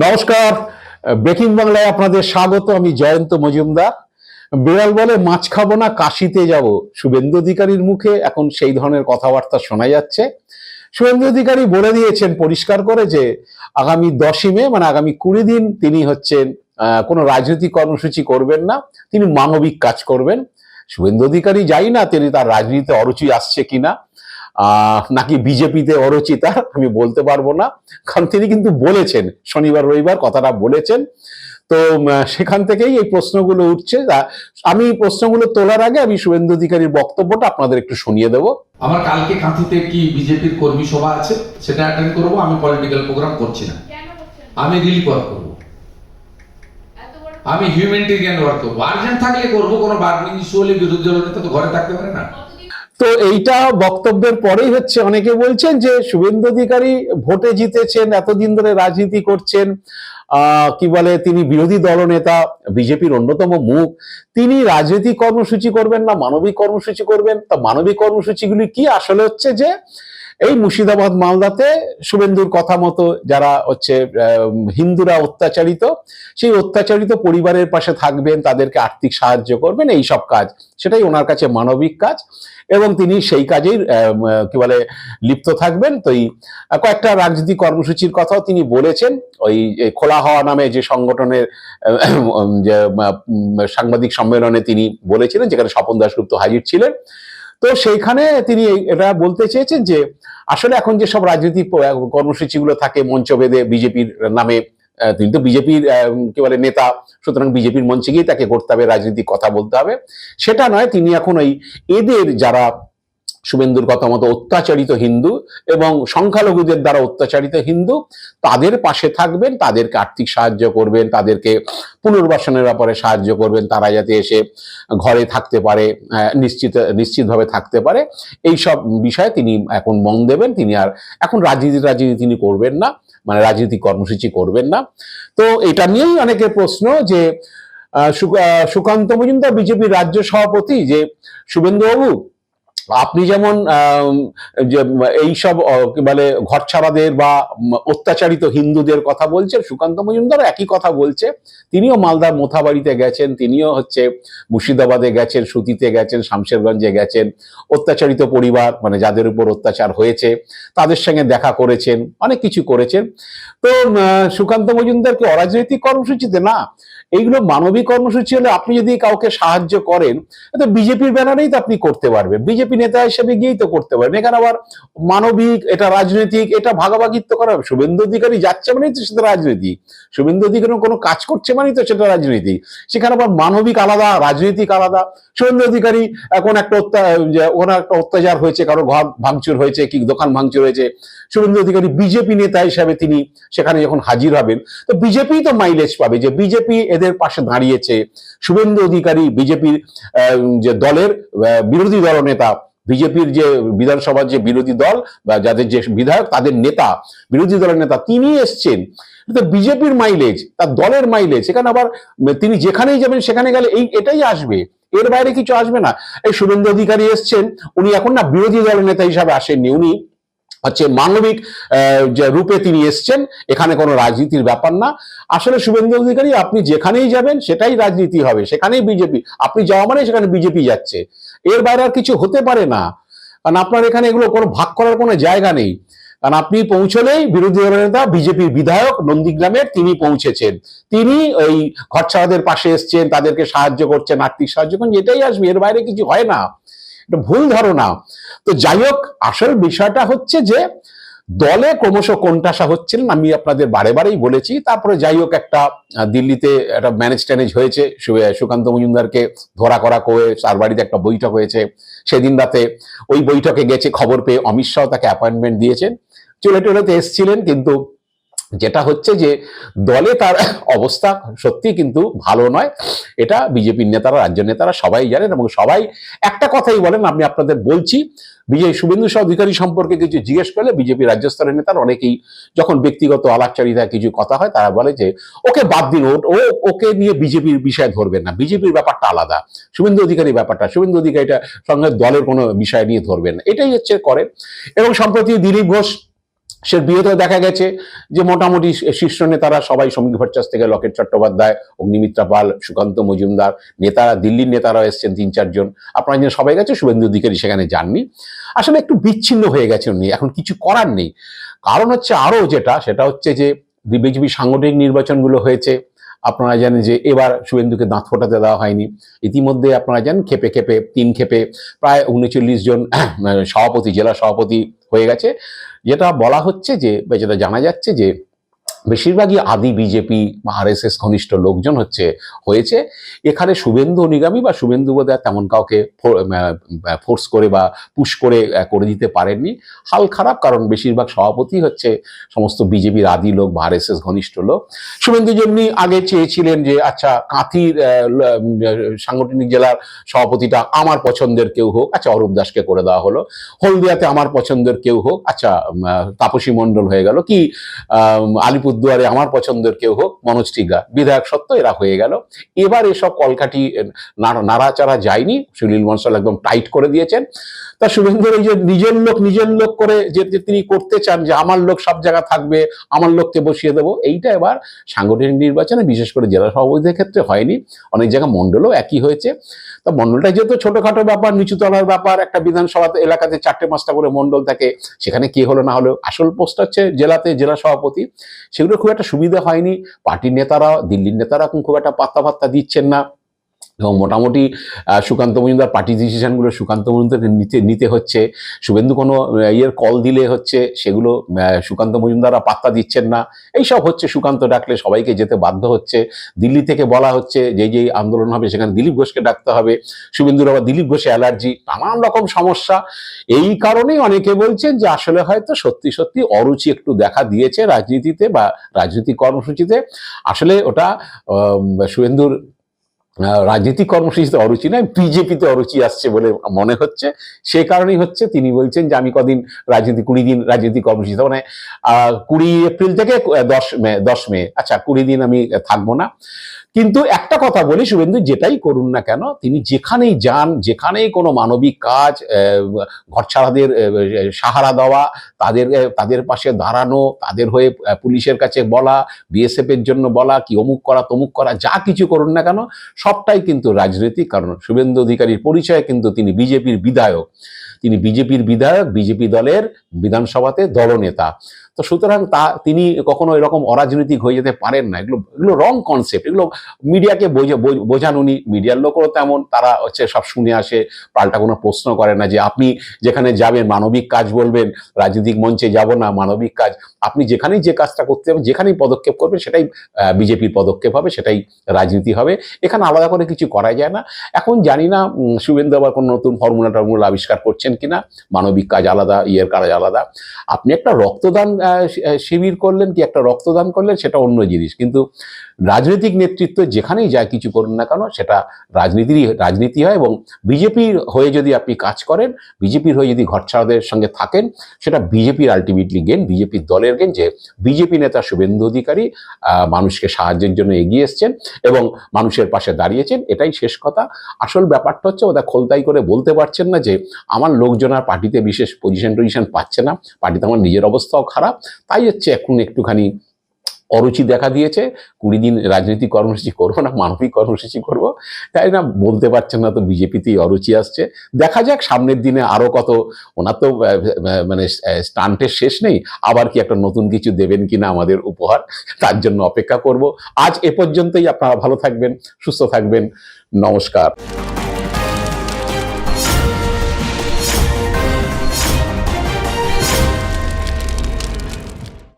নমস্কার। ব্রেকিং বাংলায় আপনাদের স্বাগত, আমি জয়ন্ত মজুমদার। বিড়াল বলে মাছ খাব না, কাশিতে যাব। শুভেন্দু অধিকারীর মুখে এখন সেই ধরনের কথাবার্তা শোনা যাচ্ছে। শুভেন্দু অধিকারী বলে দিয়েছেন, পরিষ্কার করে যে আগামী দশই মে মানে আগামী কুড়ি দিন তিনি হচ্ছেন কোনো রাজনৈতিক কর্মসূচি করবেন না, তিনি মানবিক কাজ করবেন। শুভেন্দু অধিকারী যাই না তিনি তার রাজনীতিতে অরুচি আসছে কিনা। নাকি বিজেপিতে অরুচি তার আমি বলতে পারব না। কারণ তিনি কিন্তু বলেছেন শনিবার রবিবার কথাটা বলেছেন। তো সেখান থেকেই এই প্রশ্নগুলো উঠছে। আমি এই প্রশ্নগুলো তোলার আগে আমি শুভেন্দু অধিকারীর বক্তব্যটা আপনাদের একটু শুনিয়ে দেবো। আমার কালকে কাঁথিতে কি বিজেপির কর্মী সভা আছে সেটা অ্যাটেন্ড করব। আমি পলিটিক্যাল প্রোগ্রাম করছি না। আমি রিলিফ ওয়ার্ক করব। আমি হিউম্যানিটেরিয়ান ওয়ার্ক করব। আর্জেন্ট থাকলে করব কোনো বার্গেনিং ইস্যু হলে বিরোধী দলের নেতা তো ঘরে থাকতে পারে না। তো এইটা বক্তব্যের পরেই হচ্ছে অনেকে বলছেন যে শুভেন্দু অধিকারী ভোটে জিতেছেন, এতদিন ধরে রাজনীতি করছেন কি বলে, তিনি বিরোধী দলনেতা, বিজেপির অন্যতম মুখ। তিনি রাজনৈতিক কর্মসূচি করবেন না, মানবিক কর্মসূচি করবেন। তা মানবিক কর্মসূচিগুলি কি? আসলে হচ্ছে যে এই মুর্শিদাবাদ, মালদাতে শুভেন্দুর কথা মতো যারা হচ্ছে হিন্দুরা অত্যাচারিত, সেই অত্যাচারিত পরিবারের পাশে থাকবেন, তাদেরকে আর্থিক সাহায্য করবেন, এই সব কাজ। সেটাই ওনার কাছে মানবিক কাজ এবং তিনি সেই কাজেই কি বলে, লিপ্ত থাকবেন। তো এই কয়েকটা রাজনীতি কর্মসূচির কথাও তিনি বলেছেন। ওই খোলা হওয়া নামে যে সংগঠনের যে সাংবাদিক সম্মেলনে তিনি বলেছিলেন, যেখানে স্বপন দাসগুপ্ত হাজির ছিলেন। তো সেইখানে তিনি এটা বলতে চেয়েছেন যে আসলে এখন যে সব রাজনৈতিক কর্মসূচিগুলো থাকে মঞ্চ বেঁধে বিজেপির নামে তিনি তো বিজেপির কি বলে, নেতা, সুতরাং বিজেপির মঞ্চে গিয়ে তাকে করতে হবে রাজনীতি কথা বলতে হবে। সেটা নয়, তিনি এখন ওই এদের যারা শুভেন্দুর কথা মতো অত্যাচারিত হিন্দু এবং সংখ্যালঘুদের দ্বারা অত্যাচারিত হিন্দু, তাদের পাশে থাকবেন, তাদেরকে আর্থিক সাহায্য করবেন, তাদেরকে পুনর্বাসনের ব্যাপারে সাহায্য করবেন, তারা যাতে এসে ঘরে থাকতে পারে নিশ্চিত, নিশ্চিতভাবে থাকতে পারে। এই সব বিষয়ে তিনি এখন মন দেবেন, তিনি আর এখন রাজনীতি রাজনীতি তিনি করবেন না মানে রাজনীতি কর্মসূচি করবেন না। তো এটা নিয়েই অনেকের প্রশ্ন যে সুকান্ত মজুমদার বিজেপির রাজ্য সভাপতি যে শুভেন্দুবাবু আপনি যেমন আহ, কি বলে ঘরছাড়াদের বা অত্যাচারিত হিন্দুদের কথা বলছেন সুকান্ত মজুমদার একই কথা বলছে। তিনিও মালদার মোথাবাড়িতে গেছেন তিনিও হচ্ছে মুর্শিদাবাদে গেছেন সুতিতে গেছেন শামশেরগঞ্জে গেছেন। অত্যাচারিত পরিবার মানে যাদের উপর অত্যাচার হয়েছে তাদের সঙ্গে দেখা করেছেন অনেক কিছু করেছেন। তো সুকান্ত মজুমদারকে অরাজনৈতিক কর্মসূচিতে? না। এইগুলো মানবিক কর্মসূচি হলে আপনি যদি কাউকে সাহায্য করেন তো বিজেপির ব্যানারেই তো আপনি করতে পারবেন। বিজেপি নেতা হিসেবে গিয়েই তো করতে পারবেন এখানে আবার মানবিক, এটা রাজনৈতিক, এটা ভাগাভাগিত্ব করা শুভেন্দু অধিকারী যাচ্ছে মানেই তো সেটা রাজনীতি। শুভেন্দু অধিকারী কোনো কাজ করছে মানেই তো সেটা রাজনীতি। সেখানে আবার মানবিক আলাদা, রাজনৈতিক আলাদা। শুভেন্দু অধিকারী এখন একটা যে একটা অত্যাচার হয়েছে, কারও ঘর ভাঙচুর হয়েছে, কি দোকান ভাঙচুর হয়েছে। শুভেন্দু অধিকারী বিজেপি নেতা হিসাবে তিনি সেখানে যখন হাজির হবেন, তো বিজেপি তো মাইলেজ পাবে যে বিজেপি এদের পাশে দাঁড়িয়েছে। শুভেন্দু অধিকারী বিজেপির যে দলের বিরোধী দল নেতা বিজেপির যে বিধানসভার যে বিরোধী দল বা যাদের যে বিধায়ক, তাদের নেতা, বিরোধী দলের নেতা, তিনি এসছেন। বিজেপির মাইলেজ তার দলের মাইলেজ এখানে আবার তিনি যেখানেই যাবেন, সেখানে গেলে এই, এটাই আসবে। এর বাইরে কিছু আসবে না। এই শুভেন্দু অধিকারী এসছেন। উনি এখন না বিরোধী দলের নেতা হিসাবে আসেননি। উনি হচ্ছে মানবিক যে রূপে তিনি এসছেন। এখানে কোনো রাজনীতির ব্যাপার না। আসলে শুভেন্দু অধিকারী, আপনি যেখানেই যাবেন, সেটাই রাজনীতি হবে। সেখানেই বিজেপি, আপনি যাওয়া মানে সেখানে বিজেপি যাচ্ছে। এর বাইরে আর কিছু হতে পারে না। কারণ আপনার এখানে এগুলো কোনো ভাগ করার কোনো জায়গা নেই। কারণ আপনি পৌঁছলেই বিরোধী দলের নেতা, বিজেপির বিধায়ক, নন্দীগ্রামের তিনি পৌঁছেছেন। তিনি ওই ঘরছাড়াদের পাশে এসছেন, তাদেরকে সাহায্য করছেন, আর্থিক সাহায্য করছেন এটাই আসবে, এর বাইরে কিছু হয় না। এটা ভুল ধারণা। তো যাই হোক, আসল বিষয়টা হচ্ছে যে দলে ক্রমশ কোনটাসা হচ্ছিলেন আমি আপনাদের বারে বারেই বলেছি। তারপরে যাই হোক একটা দিল্লিতে একটা ম্যানেজ ট্যানেজ হয়েছে সুকান্ত মজুমদারকে ধরা করা করে তার বাড়িতে একটা বৈঠক হয়েছে। সেদিন রাতে ওই বৈঠকে গেছে খবর পেয়ে অমিত শাহ তাকে অ্যাপয়েন্টমেন্ট দিয়েছেন। চলে টোলেতে এসছিলেন, কিন্তু যেটা হচ্ছে যে দলে তার অবস্থা সত্যি কিন্তু ভালো নয়। এটা বিজেপির নেতারা, রাজ্য নেতারা সবাই জানেন এবং সবাই একটা কথাই বলেন, আমি আপনাদের বলছি, বিজয় শুভেন্দু সহ অধিকারী সম্পর্কে কিছু জিজ্ঞেস করলে বিজেপি রাজ্য স্তরের নেতারা অনেকেই যখন ব্যক্তিগত আলাপচারিতা কিছু কথা হয়, তারা বলে যে, ওকে বাদ দিন, ও ওকে নিয়ে বিজেপির বিষয় ধরবেন না। বিজেপির ব্যাপারটা আলাদা। শুভেন্দু অধিকারী ব্যাপারটা, শুভেন্দু অধিকারীটা সঙ্গে দলের কোনো বিষয় নিয়ে ধরবেন এটাই হচ্ছে করে। এবং সম্প্রতি দিলীপ ঘোষ সে বিয়েতেও দেখা গেছে যে মোটামুটি শীর্ষ নেতারা সবাই সমীক ভট্টাস থেকে লকেট চট্টোপাধ্যায়, অগ্নিমিত্রা পাল, সুকান্ত মজুমদার, নেতারা, দিল্লির নেতারা এসছেন তিন চারজন। আপনারা যেন সবাই গেছে, শুভেন্দু অধিকারী সেখানে যাননি। আসলে একটু বিচ্ছিন্ন হয়ে গেছে উনি, এখন কিছু করার নেই। কারণ হচ্ছে আরও যেটা, সেটা হচ্ছে যে বিজেপি সাংগঠনিক নির্বাচনগুলো হয়েছে আপনারা জানেন যে এবার শুভেন্দুকে দাঁত ফোটাতে দেওয়া হয়নি। ইতিমধ্যে আপনারা জানেন খেপে খেপে, তিন খেপে প্রায় উনচল্লিশ জন সভাপতি, জেলা সভাপতি হয়ে গেছে। যেটা বলা হচ্ছে যে যেটা জানা যাচ্ছে যে বেশিরভাগই আদি বিজেপি বা আর এস এস ঘনিষ্ঠ লোকজন হচ্ছে হয়েছে। এখানে শুভেন্দু অনুগামী বা শুভেন্দু বোধহয় তেমন কাউকে ফোর্স করে বা পুশ করে করে দিতে পারেননি। হাল খারাপ কারণ বেশিরভাগ সভাপতি হচ্ছে সমস্ত বিজেপির আদি লোক বা আর এস এস ঘনিষ্ঠ লোক। শুভেন্দু যেমনি আগে চেয়েছিলেন যে আচ্ছা কাঁথির সাংগঠনিক জেলার সভাপতিটা আমার পছন্দের কেউ হোক আচ্ছা অরূপ দাসকে করে দেওয়া হলো। হলদিয়াতে আমার পছন্দের কেউ হোক আচ্ছা তাপসী মণ্ডল হয়ে গেল। কি আম, আলিপুরদুয়ারে আমার পছন্দের কেউ হোক মনোজ টিগা। বিধায়ক সত্য এরা হয়ে গেল। এবার এসব কলকাঠি নাড়াচাড়া যায়নি। সুনীল মনসাল একদম টাইট করে দিয়েছেন। তা শুভেন্দুর এই যে নিজের লোক নিজের লোক করে যে তিনি করতে চান যে, আমার লোক সব জায়গা থাকবে, আমার লোককে বসিয়ে দেবো, এইটা এবার সাংগঠনিক নির্বাচনে বিশেষ করে জেলা সভাপতিদের ক্ষেত্রে হয়নি। অনেক জায়গায় মণ্ডলও একই হয়েছে। তা মণ্ডলটা যেহেতু ছোটখাটো ব্যাপার, নিচুতলার ব্যাপার, একটা বিধানসভা এলাকাতে চারটে পাঁচটা করে মণ্ডল থাকে, সেখানে কি হলো না হলো, আসল পোস্ট হচ্ছে জেলাতে জেলা সভাপতি। সেগুলো খুব একটা সুবিধা হয়নি। পার্টির নেতারা, দিল্লির নেতারা এখন খুব একটা পাত্তা ফাত্তা দিচ্ছেন না। এবং মোটামুটি সুকান্ত মজুমদার পার্টি ডিসিশনগুলো সুকান্ত মজুমদারকে নিতে নিতে হচ্ছে। শুভেন্দু কোনো ইয়ের কল দিলে হচ্ছে, সেগুলো সুকান্ত মজুমদাররা পাত্তা দিচ্ছেন না। এইসব হচ্ছে সুকান্ত ডাকলে সবাইকে যেতে বাধ্য হচ্ছে। দিল্লি থেকে বলা হচ্ছে যে যেই আন্দোলন হবে সেখানে দিলীপ ঘোষকে ডাকতে হবে। শুভেন্দুর আবার দিলীপ ঘোষে অ্যালার্জি নানান রকম সমস্যা। এই কারণেই অনেকে বলছেন যে, আসলে হয়তো সত্যি সত্যি অরুচি একটু দেখা দিয়েছে রাজনীতিতে বা রাজনৈতিক কর্মসূচিতে। আসলে ওটা শুভেন্দুর রাজনৈতিক কর্মসূচিতে অরুচি নয় বিজেপিতে অরুচি আসছে বলে মনে হচ্ছে। সে কারণেই হচ্ছে তিনি বলছেন যে আমি কদিন রাজনীতি, কুড়ি দিন রাজনৈতিক কর্মসূচি মানে কুড়ি এপ্রিল থেকে দশ মে দশ মে আচ্ছা কুড়ি দিন আমি থাকব না। কিন্তু একটা কথা বলি, শুভেন্দু, যেটাই করুন না কেন, তিনি যেখানেই যান, যেখানেই কোনো মানবিক কাজ ঘরছাড়াদের সাহারা দেওয়া, তাদের তাদের পাশে দাঁড়ানো, তাদের হয়ে পুলিশের কাছে বলা বিএসএফ এর জন্য বলা, কি অমুক করা, তমুক করা, যা কিছু করুন না কেন সবটাই কিন্তু রাজনীতি, কারণ শুভেন্দু অধিকারীর পরিচয় কিন্তু তিনি বিজেপির বিধায়ক। তিনি বিজেপির বিধায়ক, বিজেপি দলের বিধানসভাতে দলনেতা। তো সুতরাং তা, তিনি কখনো এরকম অরাজনৈতিক হয়ে যেতে পারেন না। এগুলো এগুলো রং কনসেপ্ট এগুলো মিডিয়াকে বোঝা- বোঝান উনি, মিডিয়ার লোকও তেমন। তারা হচ্ছে সব শুনে আসে, পাল্টা কোনো প্রশ্ন করে না যে আপনি যেখানে যাবেন মানবিক কাজ বলবেন, রাজনৈতিক মঞ্চে যাব না, মানবিক কাজ। আপনি যেখানেই যে কাজটা করতে যাবেন, যেখানেই পদক্ষেপ করবেন, সেটাই বিজেপির পদক্ষেপ হবে, সেটাই রাজনীতি হবে। এখানে আলাদা করে কিছু করা যায় না। এখন জানি না শুভেন্দু আবার কোনো নতুন ফর্মুলা টর্মুলা আবিষ্কার করছেন কিনা। মানবিক কাজ আলাদা, ইয়ের কাজ আলাদা। আপনি একটা রক্তদান শিবির করলেন কি একটা রক্তদান করলেন সেটা অন্য জিনিস। কিন্তু রাজনৈতিক নেতৃত্ব যেখানেই যায় কিছু করুন না কেন, সেটা রাজনীতিরই রাজনীতি হয় এবং বিজেপির হয়ে যদি আপনি কাজ করেন, বিজেপির হয়ে যদি ঘরছাড়াদের সঙ্গে থাকেন, সেটা বিজেপির আলটিমেটলি গেন বিজেপির দলের গেন যে বিজেপি নেতা শুভেন্দু অধিকারী মানুষকে সাহায্যের জন্য এগিয়ে এসছেন এবং মানুষের পাশে দাঁড়িয়েছেন, এটাই শেষ কথা। আসল ব্যাপারটা হচ্ছে ওদের খোলতাই করে বলতে পারছেন না যে আমার লোকজন আর পার্টিতে বিশেষ পজিশন টজিশন পাচ্ছে না, পার্টিতে আমার নিজের অবস্থাও খারাপ, তাই হচ্ছে এখন একটুখানি অরুচি দেখা দিয়েছে, কুড়ি দিন রাজনৈতিক কর্মসূচি করব না, মানবিক কর্মসূচি করব। তাই না, বলতে পারছেন না তো বিজেপিতেই অরুচি আসছে। দেখা যাক, সামনের দিনে আরও কত, ওনার তো মানে স্টান্টের শেষ নেই, আবার কি একটা নতুন কিছু দেবেন কিনা আমাদের উপহার, তার জন্য অপেক্ষা করব। আজ এ পর্যন্তই, আপনারা ভালো থাকবেন, সুস্থ থাকবেন, নমস্কার।